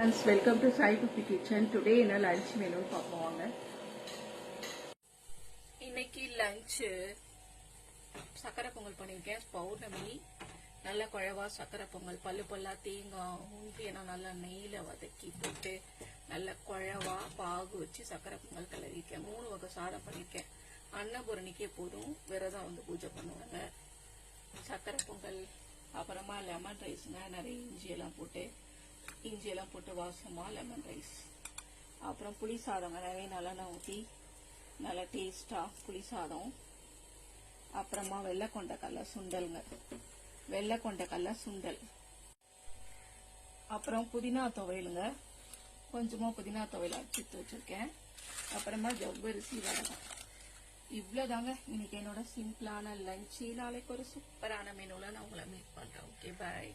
Friends welcome to Chai Kuppi kitchen today என்ன lunch menu பார்ப்போம் வாங்க இன்னைக்கு லஞ்சு சக்கரை பொங்கல் பண்ணியிருக்கேன். பௌர்ணமி நல்ல குழவா சக்கரை பொங்கல். பல்லு பல்லா தேங்காய் முந்தி நல்லா நெய்யில வதக்கி போட்டு நல்ல குழவா பாகு வச்சு சக்கரை பொங்கல் கிளறிருக்கேன் மூணு வகை சாதம் பண்ணியிருக்கேன். அன்னபூரணிக்கே போதும். விரதம் வந்து பூஜை பண்ணுவாங்க. சக்கரை பொங்கல் அப்புறமா லெமன் ரைஸ்ங்க நிறைய இஞ்சி எல்லாம் போட்டு இஞ்சி எல்லாம் போட்டு வாசமா லெமன் ரைஸ் அப்புறம் புளி சாதங்க நிறைய நல்லெண்ணெய் ஊற்றி நல்லா டேஸ்டா புளி சாதம். அப்புறமா வெள்ளை கொண்டக்கடலை சுண்டல்ங்க. வெள்ளை கொண்டக்கடலை சுண்டல். அப்புறம் புதினா துவையலுங்க. கொஞ்சமா புதினா துவையல் அடிச்சு வச்சிருக்கேன். அப்புறமா ஜவ்வரிசி வடகம். இவ்வளவுதாங்க. இன்னைக்கு என்னோட சிம்பிளான லஞ்சு நாளைக்கு ஒரு சூப்பரான மெனுல நான் உங்களை மீட் பண்றேன். Okay bye